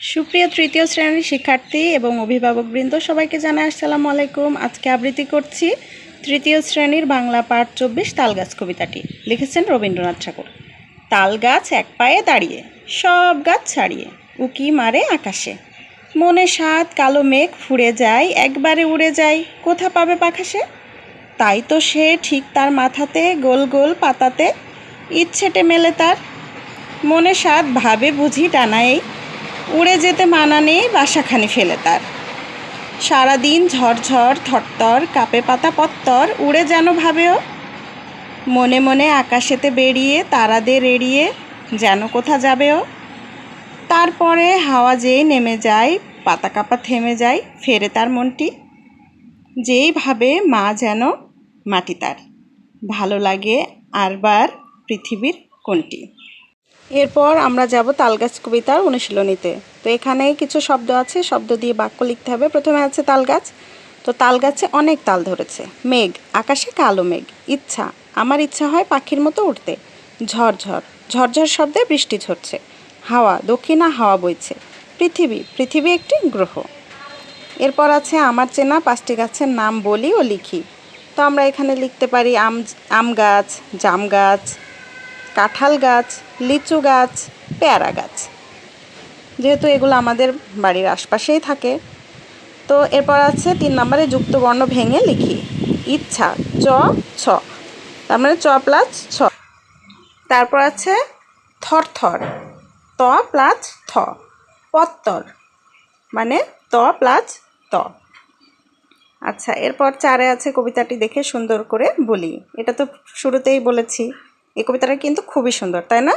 সুপ্রিয় তৃতীয় শ্রেণির শিক্ষার্থী এবং অভিভাবকবৃন্দ, সবাইকে জানাই আসসালামু আলাইকুম। আজকে আবৃত্তি করছি তৃতীয় শ্রেণির বাংলা পাঠ চব্বিশ তালগাছ কবিতাটি। লিখেছেন রবীন্দ্রনাথ ঠাকুর। তাল গাছ এক পায়ে দাঁড়িয়ে, সব গাছ ছাড়িয়ে, উকি মারে আকাশে। মনে সাত কালো মেঘ ফুড়ে যায়, একবারে উড়ে যায়, কোথা পাবে পাখাসে তাই তো সে ঠিক তার মাথাতে, গোল গোল পাতাতে ইচ্ছেটে মেলে তার। মনে সাত ভাবে বুঝি টানাই উড়ে যেতে মানা নেই বাসাখানি ফেলে তার। সারাদিন ঝরঝর, থরথর, কাপে পাতা পত্তর, উড়ে যেন ভাবেও। মনে মনে আকাশেতে বেরিয়ে তারাদের এড়িয়ে যেন কোথা যাবেও। তারপরে হাওয়া যেই নেমে যায়, পাতা কাপা থেমে যায়, ফেরে তার মনটি। যেই ভাবে মা যেন মাটি তার। ভালো লাগে আরবার পৃথিবীর কোনটি। এরপর আমরা যাব তালগাছ কবিতার অনুশীলনীতে। তো এখানে কিছু শব্দ আছে, শব্দ দিয়ে বাক্য লিখতে হবে। প্রথমে আছে তালগাছ। তো তালগাছে অনেক তাল ধরেছে। মেঘ, আকাশে কালো মেঘ। ইচ্ছা, আমার ইচ্ছা হয় পাখির মতো উঠতে ঝরঝর ঝরঝর শব্দে বৃষ্টি ঝরছে। হাওয়া, দক্ষিণা হাওয়া বইছে। পৃথিবী পৃথিবী একটি গ্রহ। এরপর আছে আমার চেনা পাঁচটি গাছের নাম বলি ও লিখি। তো আমরা এখানে লিখতে পারি আম আম গাছ, জাম গাছ কাঁঠাল গাছ, লিচু গাছ, পেয়ারা গাছ। যেহেতু এগুলো আমাদের বাড়ির আশপাশেই থাকে, তো এরপর আছে তিন নম্বরে যুক্ত বর্ণ ভেঙে লিখি। ইচ্ছা, চ, ছ। তার মানে চ প্লাস ছ। তারপর আছে থরথর, ত প্লাস থ। পত্তর মানে ত প্লাস ত। আচ্ছা এরপর চারে আছে কবিতাটি দেখে সুন্দর করে বলি। এটা তো শুরুতেই বলেছি। এই কবিতাটা কিন্তু খুবই সুন্দর তাই না?